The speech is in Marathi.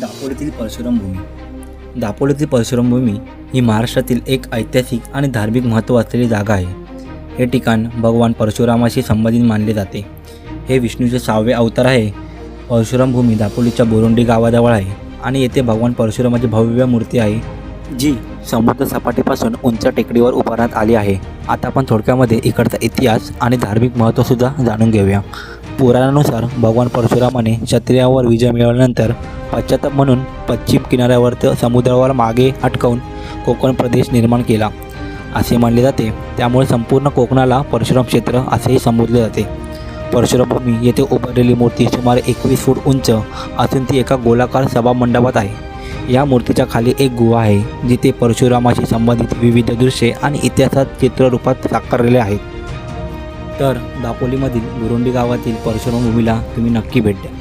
दापोलीतील परशुराम भूमी दापोलीतील परशुराम भूमी ही महाराष्ट्रातील एक ऐतिहासिक आणि धार्मिक महत्त्व असलेली जागा आहे. हे ठिकाण भगवान परशुरामाशी संबंधित मानले जाते. हे विष्णूचे सहावे अवतार आहे. परशुराम भूमी दापोलीच्या बोरोंडी गावाजवळ आहे आणि येथे भगवान परशुरामाची भव्य मूर्ती आहे जी समुद्र सपाटीपासून उंच टेकडीवर उभारण्यात आली आहे. आता आपण थोडक्यामध्ये इकडचा इतिहास आणि धार्मिक महत्त्वसुद्धा जाणून घेऊया. पुराणानुसार भगवान परशुरामाने क्षत्रियावर विजय मिळवल्यानंतर पश्चाताप म्हणून पश्चिम किनाऱ्यावर तर समुद्रावर मागे अटकवून कोकण प्रदेश निर्माण केला. असे मानले जाते. त्यामुळे संपूर्ण कोकणाला परशुराम क्षेत्र असेही संबोधले जाते. परशुरामभूमी येथे उभारलेली मूर्ती सुमारे एकवीस फूट उंच असून ती एका गोलाकार सभामंडपात आहे. या मूर्तीच्या खाली एक गुहा आहे जिथे परशुरामाशी संबंधित विविध दृश्ये आणि इतिहासात चित्ररूपात साकारलेले आहेत. तर दापोलीमधील गुरुंडी गावातील परशुराम भूमीला तुम्ही नक्की भेट द्या.